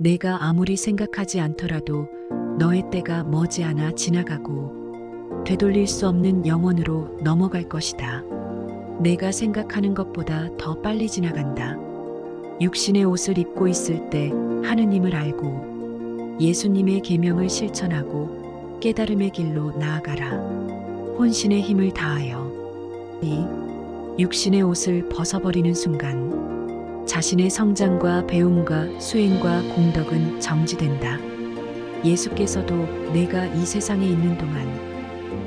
내가 아무리 생각하지 않더라도 너의 때가 머지않아 지나가고 되돌릴 수 없는 영원으로 넘어갈 것이다. 내가 생각하는 것보다 더 빨리 지나간다. 육신의 옷을 입고 있을 때 하느님을 알고 예수님의 계명을 실천하고 깨달음의 길로 나아가라. 혼신의 힘을 다하여 이 육신의 옷을 벗어버리는 순간 자신의 성장과 배움과 수행과 공덕은 정지된다. 예수께서도 내가 이 세상에 있는 동안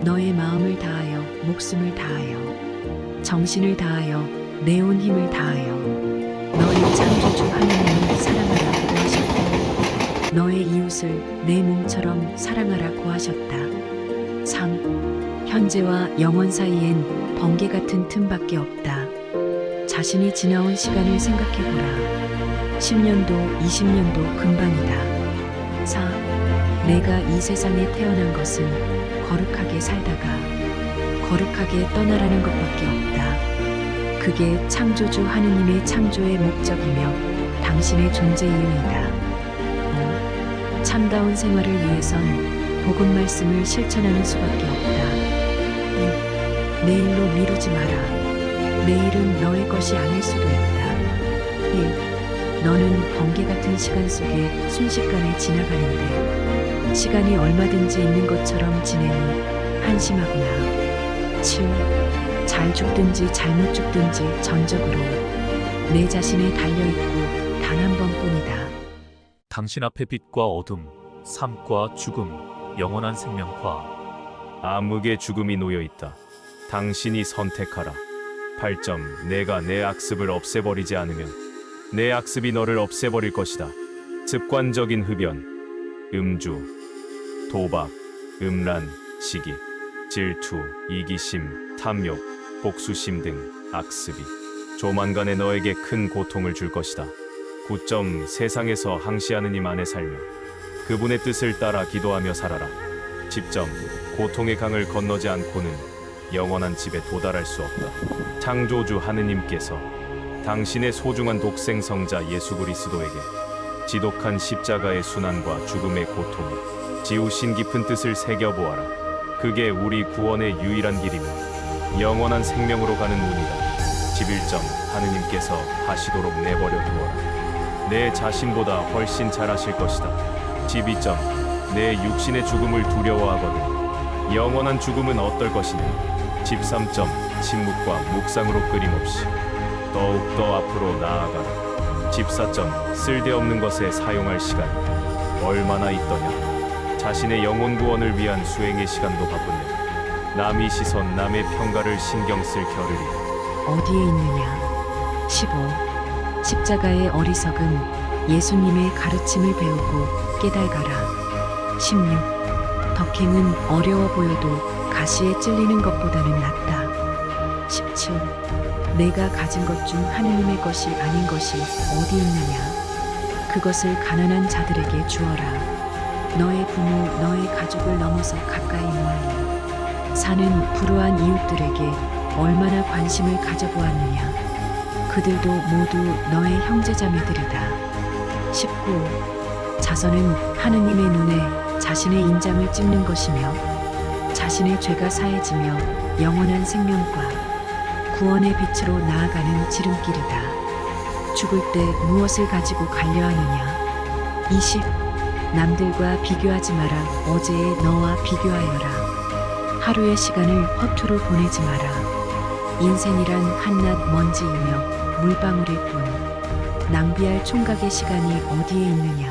너의 마음을 다하여 목숨을 다하여 정신을 다하여 내 온 힘을 다하여 너의 창조주 하나님을 사랑하라고 하셨고 너의 이웃을 내 몸처럼 사랑하라고 하셨다. 3. 현재와 영원 사이엔 번개 같은 틈밖에 없다. 자신이 지나온 시간을 생각해보라. 10년도, 20년도 금방이다. 4. 내가 이 세상에 태어난 것은 거룩하게 살다가 거룩하게 떠나라는 것밖에 없다. 그게 창조주 하느님의 창조의 목적이며 당신의 존재 이유이다. 5. 참다운 생활을 위해선 복음 말씀을 실천하는 수밖에 없다. 6. 내일로 미루지 마라. 내일은 너의 것이 아닐 수도 있다. 1. 너는 번개 같은 시간 속에 순식간에 지나가는데 시간이 얼마든지 있는 것처럼 지내니 한심하구나. 7. 잘 죽든지 잘못 죽든지 전적으로 내 자신에 달려있고 단 한 번뿐이다. 당신 앞에 빛과 어둠, 삶과 죽음, 영원한 생명과 암흑의 죽음이 놓여 있다. 당신이 선택하라. 8점 내가 내 악습을 없애버리지 않으면 내 악습이 너를 없애버릴 것이다. 습관적인 흡연, 음주, 도박, 음란, 시기, 질투, 이기심, 탐욕, 복수심 등 악습이 조만간에 너에게 큰 고통을 줄 것이다. 9점 세상에서 항시하는 님 안에 살며 그분의 뜻을 따라 기도하며 살아라. 10점 고통의 강을 건너지 않고는 영원한 집에 도달할 수 없다. 창조주 하느님께서 당신의 소중한 독생 성자 예수 그리스도에게 지독한 십자가의 순환과 죽음의 고통을 지우신 깊은 뜻을 새겨 보아라. 그게 우리 구원의 유일한 길이며 영원한 생명으로 가는 문이다. 11점 하느님께서 하시도록 내버려 두어라. 내 자신보다 훨씬 잘하실 것이다. 12점 내 육신의 죽음을 두려워하거든. 영원한 죽음은 어떨 것이냐? 13점 침묵과 묵상으로 끊임없이 더욱더 앞으로 나아가라. 14점 쓸데없는 것에 사용할 시간 얼마나 있더냐? 자신의 영혼 구원을 위한 수행의 시간도 바쁘냐? 남의 시선, 남의 평가를 신경 쓸 겨를이 어디에 있느냐? 15. 십자가의 어리석은 예수님의 가르침을 배우고 깨달가라. 16. 덕행은 어려워 보여도 가시에 찔리는 것보다는 낫다. 17. 내가 가진 것 중 하느님의 것이 아닌 것이 어디 있느냐? 그것을 가난한 자들에게 주어라. 너의 부모, 너의 가족을 넘어서 가까이 모아니 사는 불우한 이웃들에게 얼마나 관심을 가져보았느냐. 그들도 모두 너의 형제자매들이다. 19. 자선은 하느님의 눈에 자신의 인장을 찍는 것이며 자신의 죄가 사해지며 영원한 생명과 구원의 빛으로 나아가는 지름길이다. 죽을 때 무엇을 가지고 가려 하느냐? 20. 남들과 비교하지 마라. 어제의 너와 비교하여라. 하루의 시간을 허투루 보내지 마라. 인생이란 한낱 먼지이며 물방울일 뿐 낭비할 총각의 시간이 어디에 있느냐